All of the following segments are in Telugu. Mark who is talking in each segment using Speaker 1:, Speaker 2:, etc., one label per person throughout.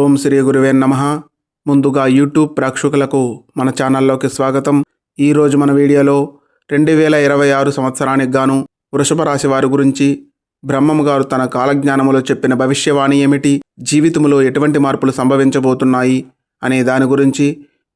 Speaker 1: ఓం శ్రీ గురువే నమ. ముందుగా యూట్యూబ్ ప్రేక్షకులకు మన ఛానల్లోకి స్వాగతం. ఈరోజు మన వీడియోలో రెండు వేల ఇరవై ఆరు సంవత్సరానికి గాను వృషభ రాశి వారి గురించి బ్రహ్మము గారు తన కాలజ్ఞానములో చెప్పిన భవిష్యవాణి ఏమిటి? జీవితంలో ఎటువంటి మార్పులు సంభవించబోతున్నాయి? అనే దాని గురించి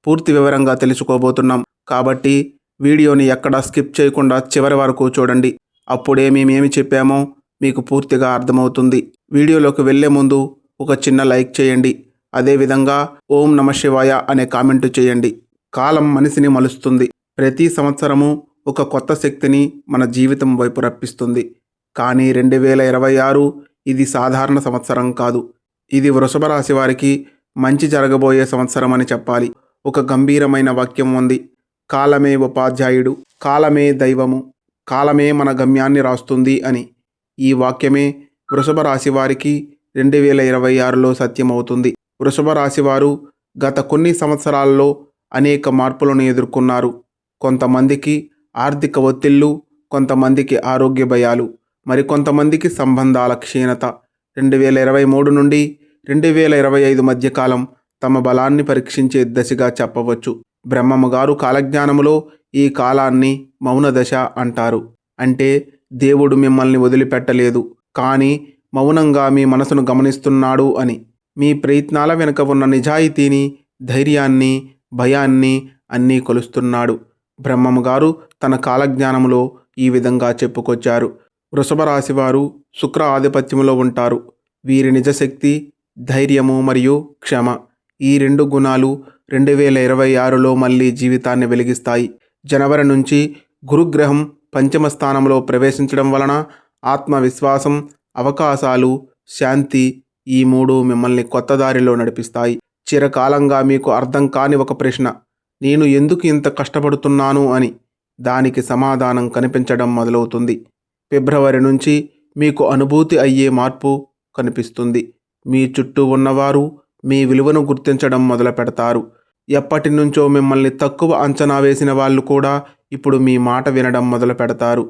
Speaker 1: పూర్తి వివరంగా తెలుసుకోబోతున్నాం. కాబట్టి వీడియోని ఎక్కడా స్కిప్ చేయకుండా చివరి వరకు చూడండి. అప్పుడే మేమేమి చెప్పామో మీకు పూర్తిగా అర్థమవుతుంది. వీడియోలోకి వెళ్ళే ముందు ఒక చిన్న లైక్ చేయండి. అదేవిధంగా ఓం నమ శివాయ అనే కామెంటు చేయండి. కాలం మనిషిని మలుస్తుంది. ప్రతి సంవత్సరము ఒక కొత్త శక్తిని మన జీవితం వైపు రప్పిస్తుంది. కానీ రెండు వేల ఇరవై ఆరు ఇది సాధారణ సంవత్సరం కాదు. ఇది వృషభ రాశి వారికి మంచి జరగబోయే సంవత్సరం అని చెప్పాలి. ఒక గంభీరమైన వాక్యం ఉంది. కాలమే ఉపాధ్యాయుడు కాలమే దైవము కాలమే మన గమ్యాన్ని రాస్తుంది అని. ఈ వాక్యమే వృషభ రాశి వారికి రెండు వేల ఇరవై ఆరులో సత్యమవుతుంది. వృషభ రాశి వారు గత కొన్ని సంవత్సరాల్లో అనేక మార్పులను ఎదుర్కొన్నారు. కొంతమందికి ఆర్థిక ఒత్తిళ్ళు కొంతమందికి ఆరోగ్య భయాలు మరికొంతమందికి సంబంధాల క్షీణత. రెండు వేల ఇరవై మూడు నుండి రెండు వేల ఇరవై ఐదు మధ్యకాలం తమ బలాన్ని పరీక్షించే దశగా చెప్పవచ్చు. బ్రహ్మము గారు కాలజ్ఞానములో ఈ కాలాన్ని మౌన దశ అంటారు. అంటే దేవుడు మిమ్మల్ని వదిలిపెట్టలేదు. కానీ మౌనంగా మీ మనసును గమనిస్తున్నాడు అని. మీ ప్రయత్నాల వెనుక ఉన్న నిజాయితీని ధైర్యాన్ని భయాన్ని అన్నీ కొలుస్తున్నాడు. బ్రహ్మము గారు తన కాలజ్ఞానములో ఈ విధంగా చెప్పుకొచ్చారు. వృషభ రాశివారు శుక్ర ఆధిపత్యములో ఉంటారు. వీరి నిజశక్తి ధైర్యము మరియు క్షమ. ఈ రెండు గుణాలు రెండు వేల ఇరవై ఆరులో మళ్ళీ జీవితాన్ని వెలిగిస్తాయి. జనవరి నుంచి గురుగ్రహం పంచమ స్థానంలో ప్రవేశించడం వలన ఆత్మవిశ్వాసం అవకాశాలు శాంతి ఈ మూడు మిమ్మల్ని కొత్త దారిలో నడిపిస్తాయి. చిరకాలంగా మీకు అర్థం కాని ఒక ప్రశ్న నేను ఎందుకు ఇంత కష్టపడుతున్నాను అని దానికి సమాధానం కనిపించడం మొదలవుతుంది. ఫిబ్రవరి నుంచి మీకు అనుభూతి అయ్యే మార్పు కనిపిస్తుంది. మీ చుట్టూ ఉన్నవారు మీ విలువను గుర్తించడం మొదలు పెడతారు. ఎప్పటి నుంచో మిమ్మల్ని తక్కువ అంచనా వేసిన వాళ్ళు కూడా ఇప్పుడు మీ మాట వినడం మొదలు పెడతారు.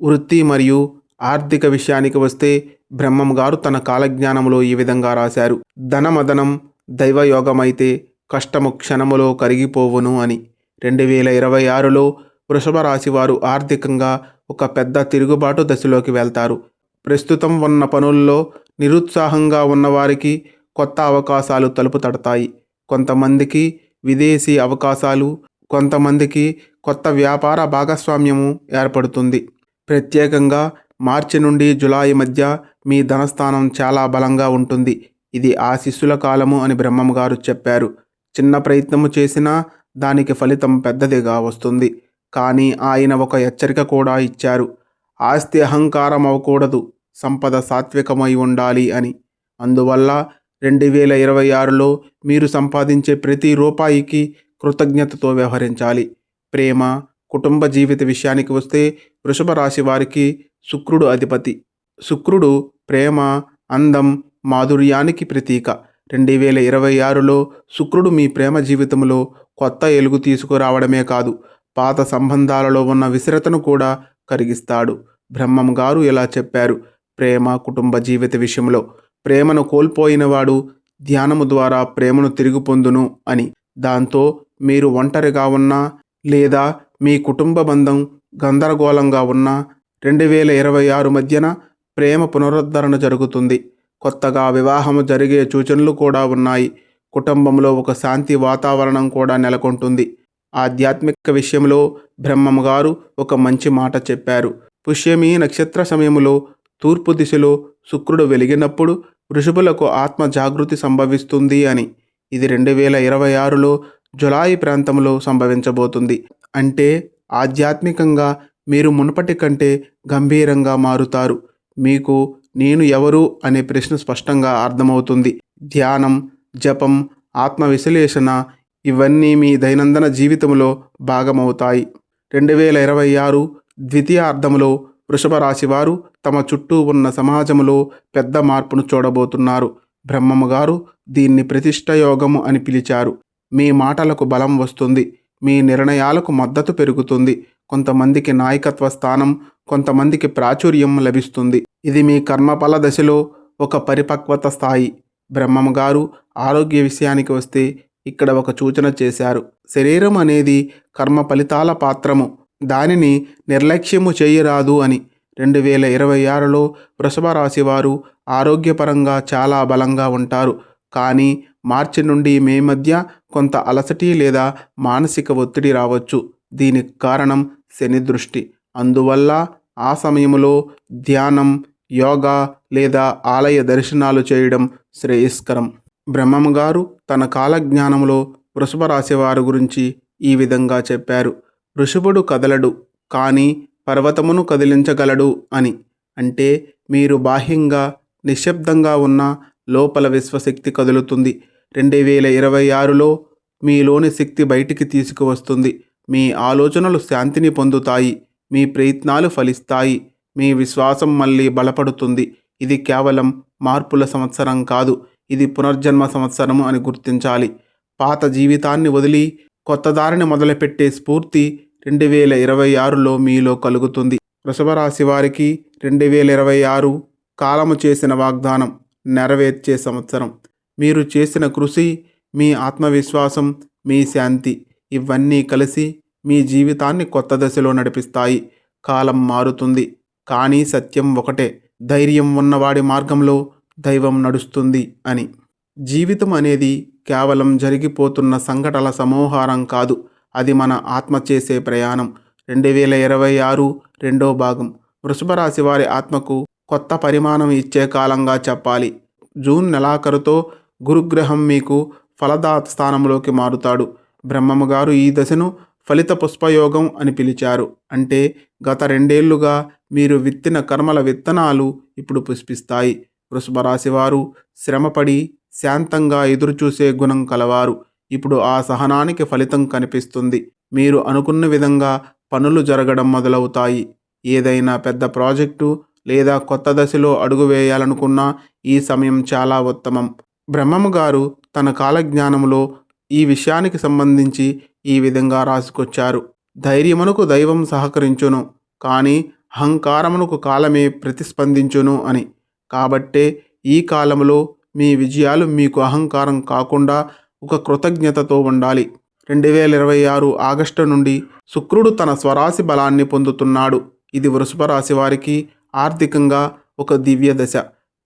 Speaker 1: వృత్తి మరియు ఆర్థిక విషయానికి వస్తే బ్రహ్మం గారు తన కాలజ్ఞానంలో ఈ విధంగా రాశారు. ధనమదనం దైవయోగమైతే కష్టము క్షణములో కరిగిపోవును అని. రెండు వేల ఇరవై ఆరులో వృషభ రాశి వారు ఆర్థికంగా ఒక పెద్ద తిరుగుబాటు దశలోకి వెళ్తారు. ప్రస్తుతం ఉన్న పనుల్లో నిరుత్సాహంగా ఉన్నవారికి కొత్త అవకాశాలు తలుపు తడతాయి. కొంతమందికి విదేశీ అవకాశాలు కొంతమందికి కొత్త వ్యాపార భాగస్వామ్యము ఏర్పడుతుంది. ప్రత్యేకంగా మార్చి నుండి జులై మధ్య మీ ధనస్థానం చాలా బలంగా ఉంటుంది. ఇది ఆ శిష్యుల కాలము అని బ్రహ్మం గారు చెప్పారు. చిన్న ప్రయత్నము చేసినా దానికి ఫలితం పెద్దదిగా వస్తుంది. కానీ ఆయన ఒక హెచ్చరిక కూడా ఇచ్చారు. ఆస్తి అహంకారం అవ్వకూడదు సంపద సాత్వికమై ఉండాలి అని. అందువల్ల రెండు వేల ఇరవై ఆరులో మీరు సంపాదించే ప్రతి రూపాయికి కృతజ్ఞతతో వ్యవహరించాలి. ప్రేమ కుటుంబ జీవిత విషయానికి వస్తే వృషభ రాశి వారికి శుక్రుడు అధిపతి. శుక్రుడు ప్రేమ అందం మాధుర్యానికి ప్రతీక. రెండు వేల ఇరవై ఆరులో శుక్రుడు మీ ప్రేమ జీవితంలో కొత్త ఎలుగు తీసుకురావడమే కాదు పాత సంబంధాలలో ఉన్న విసిరతను కూడా కరిగిస్తాడు. బ్రహ్మం గారు ఇలా చెప్పారు ప్రేమ కుటుంబ జీవిత విషయంలో. ప్రేమను కోల్పోయినవాడు ధ్యానము ద్వారా ప్రేమను తిరిగి పొందును అని. దాంతో మీరు ఒంటరిగా ఉన్నా లేదా మీ కుటుంబ బంధం గందరగోళంగా ఉన్నా రెండు వేల ఇరవై ఆరు మధ్యన ప్రేమ పునరుద్ధరణ జరుగుతుంది. కొత్తగా వివాహము జరిగే సూచనలు కూడా ఉన్నాయి. కుటుంబంలో ఒక శాంతి వాతావరణం కూడా నెలకొంటుంది. ఆధ్యాత్మిక విషయంలో బ్రహ్మము గారు ఒక మంచి మాట చెప్పారు. పుష్యమి నక్షత్ర సమయంలో తూర్పు దిశలో శుక్రుడు వెలిగినప్పుడు వృషభులకు ఆత్మ జాగృతి సంభవిస్తుంది అని. ఇది రెండు వేల ఇరవై ఆరులో జులాయి ప్రాంతంలో సంభవించబోతుంది. అంటే ఆధ్యాత్మికంగా మీరు మునుపటి కంటే గంభీరంగా మారుతారు. మీకు నేను ఎవరు అనే ప్రశ్న స్పష్టంగా అర్థమవుతుంది. ధ్యానం జపం ఆత్మ విశ్లేషణ ఇవన్నీ మీ దైనందిన జీవితంలో భాగమవుతాయి. రెండు వేల ఇరవై ఆరు ద్వితీయార్థంలో వృషభ రాశి వారు తమ చుట్టూ ఉన్న సమాజంలో పెద్ద మార్పును చూడబోతున్నారు. బ్రహ్మము గారు దీన్ని ప్రతిష్టయోగము అని పిలిచారు. మీ మాటలకు బలం వస్తుంది. మీ నిర్ణయాలకు మద్దతు పెరుగుతుంది. కొంతమందికి నాయకత్వ స్థానం కొంతమందికి ప్రాచుర్యం లభిస్తుంది. ఇది మీ కర్మఫల దశలో ఒక పరిపక్వత స్థాయి. బ్రహ్మం గారు ఆరోగ్య విషయానికి వస్తే ఇక్కడ ఒక సూచన చేశారు. శరీరం అనేది కర్మ ఫలితాల పాత్రము. దానిని నిర్లక్ష్యము చేయరాదు అని. రెండు వేల ఇరవై ఆరులో వృషభ రాశి వారు ఆరోగ్యపరంగా చాలా బలంగా ఉంటారు. కానీ మార్చి నుండి మే మధ్య కొంత అలసటి లేదా మానసిక ఒత్తిడి రావచ్చు. దీనికి కారణం శని దృష్టి. అందువల్ల ఆ సమయంలో ధ్యానం యోగా లేదా ఆలయ దర్శనాలు చేయడం శ్రేయస్కరం. బ్రహ్మం గారు తన కాలజ్ఞానంలో వృషభ రాశి వారి గురించి ఈ విధంగా చెప్పారు. వృషభుడు కదలడు కానీ పర్వతమును కదిలించగలడు అని. అంటే మీరు బాహ్యంగా నిశ్శబ్దంగా ఉన్న లోపల విశ్వశక్తి కదులుతుంది. రెండు వేల ఇరవై ఆరులో మీలోని శక్తి బయటికి తీసుకువస్తుంది. మీ ఆలోచనలు శాంతిని పొందుతాయి మీ ప్రయత్నాలు ఫలిస్తాయి మీ విశ్వాసం మళ్ళీ బలపడుతుంది. ఇది కేవలం మార్పుల సంవత్సరం కాదు ఇది పునర్జన్మ సంవత్సరము అని గుర్తించాలి. పాత జీవితాన్ని వదిలి కొత్త దారిని మొదలుపెట్టే స్ఫూర్తి రెండు వేల ఇరవై ఆరులో మీలో కలుగుతుంది. వృషభరాశి వారికి రెండు వేల ఇరవై ఆరు కాలము చేసిన వాగ్దానం నెరవేర్చే సంవత్సరం. మీరు చేసిన కృషి మీ ఆత్మవిశ్వాసం మీ శాంతి. ఇవన్నీ కలిసి మీ జీవితాన్ని కొత్త దశలో నడిపిస్తాయి. కాలం మారుతుంది. కానీ సత్యం ఒకటే. ధైర్యం ఉన్నవాడి మార్గంలో దైవం నడుస్తుంది అని. జీవితం అనేది కేవలం జరిగిపోతున్న సంఘటనల సమూహారం కాదు. అది మన ఆత్మ చేసే ప్రయాణం. రెండు వేల ఇరవై ఆరు రెండో భాగం. వృషభ రాశి వారి ఆత్మకు కొత్త పరిమాణం ఇచ్చే కాలంగా చెప్పాలి. జూన్ నెలాఖరుతో గురుగ్రహం మీకు ఫలదాత స్థానంలోకి మారుతాడు. బ్రహ్మము గారు ఈ దశను ఫలిత పుష్పయోగం అని పిలిచారు. అంటే గత రెండేళ్ళుగా మీరు విత్తిన కర్మల విత్తనాలు ఇప్పుడు పుష్పిస్తాయి. వృషభరాశివారు శ్రమపడి శాంతంగా ఎదురుచూసే గుణం కలవారు. ఇప్పుడు ఆ సహనానికి ఫలితం కనిపిస్తుంది. మీరు అనుకున్న విధంగా పనులు జరగడం మొదలవుతాయి. ఏదైనా పెద్ద ప్రాజెక్టు లేదా కొత్త దశలో అడుగు వేయాలనుకున్నా ఈ సమయం చాలా ఉత్తమం. బ్రహ్మము గారు తన కాలజ్ఞానంలో ఈ విషయానికి సంబంధించి ఈ విధంగా రాసుకొచ్చారు. ధైర్యమునకు దైవం సహకరించును కానీ అహంకారమునకు కాలమే ప్రతిస్పందించును అని. కాబట్టే ఈ కాలంలో మీ విజయాలు మీకు అహంకారం కాకుండా ఒక కృతజ్ఞతతో ఉండాలి. రెండు వేల ఇరవై ఆరు ఆగస్టు నుండి శుక్రుడు తన స్వరాశి బలాన్ని పొందుతున్నాడు. ఇది వృషభ రాశి వారికి ఆర్థికంగా ఒక దివ్య దశ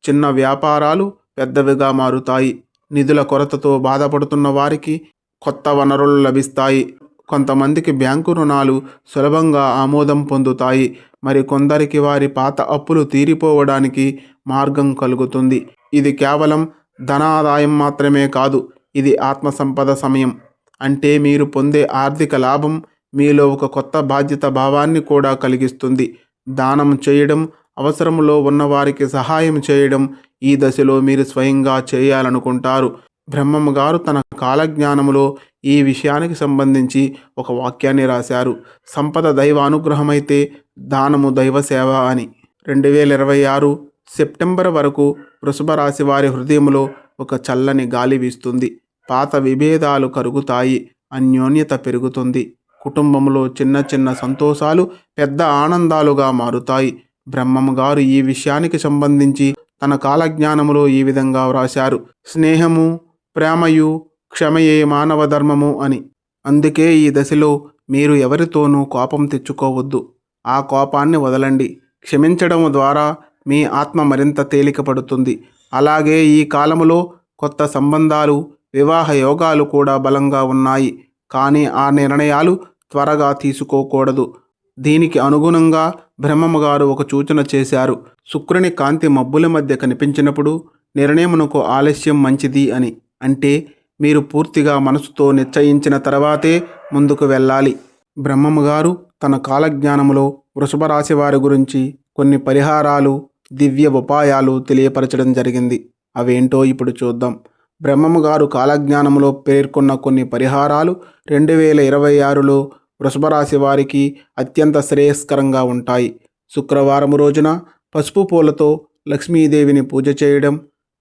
Speaker 1: చిన్న వ్యాపారాలు పెద్దవిగా మారుతాయి. నిధుల కొరతతో బాధపడుతున్న వారికి కొత్త వనరులు లభిస్తాయి. కొంతమందికి బ్యాంకు రుణాలు సులభంగా ఆమోదం పొందుతాయి. మరి కొందరికి వారి పాత అప్పులు తీరిపోవడానికి మార్గం కలుగుతుంది. ఇది కేవలం ధనాదాయం మాత్రమే కాదు ఇది ఆత్మ సంపద సమయం. అంటే మీరు పొందే ఆర్థిక లాభం మీలో ఒక కొత్త బాధ్యత భావాన్ని కూడా కలిగిస్తుంది. దానం చేయడం అవసరంలో ఉన్నవారికి సహాయం చేయడం ఈ దశలో మీరు స్వయంగా చేయాలనుకుంటారు. బ్రహ్మము గారు తన కాలజ్ఞానములో ఈ విషయానికి సంబంధించి ఒక వాక్యాన్ని రాశారు. సంపద దైవ అనుగ్రహమైతే దానము దైవ సేవ అని. రెండు వేల ఇరవై ఆరు సెప్టెంబర్ వరకు వృషభ రాశి వారి హృదయంలో ఒక చల్లని గాలి వీస్తుంది. పాత విభేదాలు కరుగుతాయి. అన్యోన్యత పెరుగుతుంది. కుటుంబంలో చిన్న చిన్న సంతోషాలు పెద్ద ఆనందాలుగా మారుతాయి. బ్రహ్మం గారు ఈ విషయానికి సంబంధించి తన కాలజ్ఞానములో ఈ విధంగా వ్రాశారు. స్నేహము ప్రేమయు క్షమయే మానవ ధర్మము అని. అందుకే ఈ దశలో మీరు ఎవరితోనూ కోపం తెచ్చుకోవద్దు. ఆ కోపాన్ని వదలండి. క్షమించడం ద్వారా మీ ఆత్మ మరింత తేలికపడుతుంది. అలాగే ఈ కాలములో కొత్త సంబంధాలు వివాహ యోగాలు కూడా బలంగా ఉన్నాయి. కానీ ఆ నిర్ణయాలు త్వరగా తీసుకోకూడదు. దీనికి అనుగుణంగా బ్రహ్మమ్మగారు ఒక సూచన చేశారు. శుక్రుని కాంతి మబ్బుల మధ్య కనిపించినప్పుడు నిర్ణయమునకు ఆలస్యం మంచిది అని. అంటే మీరు పూర్తిగా మనసుతో నిశ్చయించిన తర్వాతే ముందుకు వెళ్ళాలి. బ్రహ్మమ్మగారు తన కాలజ్ఞానములో వృషభ రాశి వారి గురించి కొన్ని పరిహారాలు దివ్య ఉపాయాలు తెలియపరచడం జరిగింది. అవేంటో ఇప్పుడు చూద్దాం. బ్రహ్మమ్మగారు కాలజ్ఞానములో పేర్కొన్న కొన్ని పరిహారాలు రెండు వేల ఇరవై ఆరులో వృషభరాశి వారికి అత్యంత శ్రేయస్కరంగా ఉంటాయి. శుక్రవారం రోజున పసుపు పూలతో లక్ష్మీదేవిని పూజ చేయడం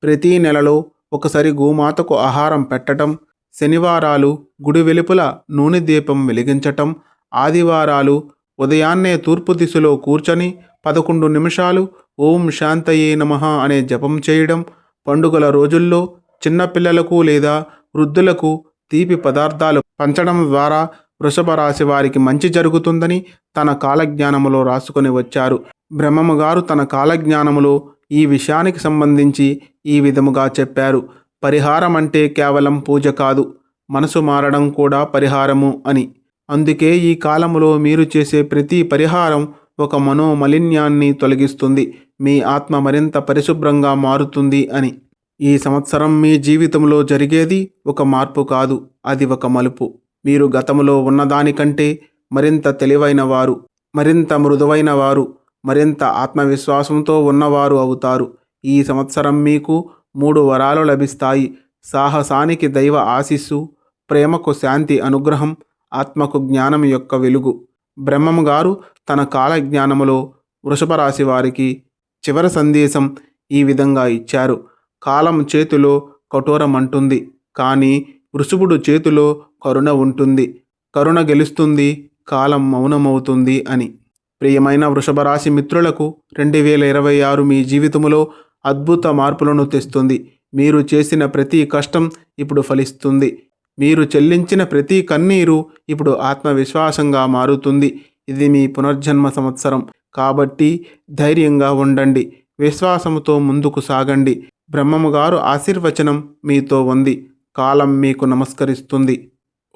Speaker 1: ప్రతి నెలలో ఒకసారి గోమాతకు ఆహారం పెట్టటం శనివారాలు గుడి వెలుపల నూనె దీపం వెలిగించటం ఆదివారాలు ఉదయాన్నే తూర్పు దిశలో కూర్చొని పదకొండు నిమిషాలు ఓం శాంతయే నమః అనే జపం చేయడం పండుగల రోజుల్లో చిన్నపిల్లలకు లేదా వృద్ధులకు తీపి పదార్థాలు పంచడం ద్వారా వృషభ రాశి వారికి మంచి జరుగుతుందని తన కాలజ్ఞానములో రాసుకొని వచ్చారు. బ్రహ్మము గారు తన కాలజ్ఞానములో ఈ విషయానికి సంబంధించి ఈ విధముగా చెప్పారు. పరిహారం అంటే కేవలం పూజ కాదు మనసు మారడం కూడా పరిహారము అని. అందుకే ఈ కాలములో మీరు చేసే ప్రతి పరిహారం ఒక మనోమలిన్యాన్ని తొలగిస్తుంది మీ ఆత్మ మరింత పరిశుభ్రంగా మారుతుంది అని. ఈ సంవత్సరం మీ జీవితంలో జరిగేది ఒక మార్పు కాదు అది ఒక మలుపు. మీరు గతంలో ఉన్నదానికంటే మరింత తెలివైన వారు మరింత మృదువైన వారు మరింత ఆత్మవిశ్వాసంతో ఉన్నవారు అవుతారు. ఈ సంవత్సరం మీకు మూడు వరాలు లభిస్తాయి. సాహసానికి దైవ ఆశీస్సు ప్రేమకు శాంతి అనుగ్రహం ఆత్మకు జ్ఞానం యొక్క వెలుగు. బ్రహ్మము గారు తన కాల జ్ఞానములో వృషభ రాశి వారికి చివరి సందేశం ఈ విధంగా ఇచ్చారు. కాలం చేతిలో కఠోరం అంటుంది కానీ వృషభుడు చేతిలో కరుణ ఉంటుంది. కరుణ గెలుస్తుంది. కాలం మౌనమవుతుంది అని. ప్రియమైన వృషభరాశి మిత్రులకు రెండు వేల ఇరవై ఆరు మీ జీవితములో అద్భుత మార్పులను తెస్తుంది. మీరు చేసిన ప్రతి కష్టం ఇప్పుడు ఫలిస్తుంది. మీరు చెల్లించిన ప్రతి కన్నీరు ఇప్పుడు ఆత్మవిశ్వాసంగా మారుతుంది. ఇది మీ పునర్జన్మ సంవత్సరం. కాబట్టి ధైర్యంగా ఉండండి. విశ్వాసముతో ముందుకు సాగండి. బ్రహ్మము గారు ఆశీర్వచనం మీతో ఉంది. కాలం మీకు నమస్కరిస్తుంది.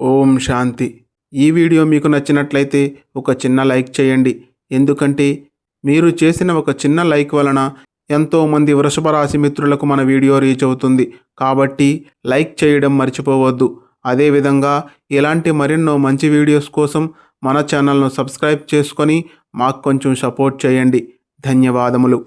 Speaker 1: ఓం శాంతి. ఈ వీడియో మీకు నచ్చినట్లయితే ఒక చిన్న లైక్ చేయండి. ఎందుకంటే మీరు చేసిన ఒక చిన్న లైక్ వలన ఎంతోమంది వృషభ రాశి మిత్రులకు మన వీడియో రీచ్ అవుతుంది. కాబట్టి లైక్ చేయడం మర్చిపోవద్దు. అదేవిధంగా ఇలాంటి మరెన్నో మంచి వీడియోస్ కోసం మన ఛానల్ను సబ్స్క్రైబ్ చేసుకొని మాకు కొంచెం సపోర్ట్ చేయండి. ధన్యవాదములు.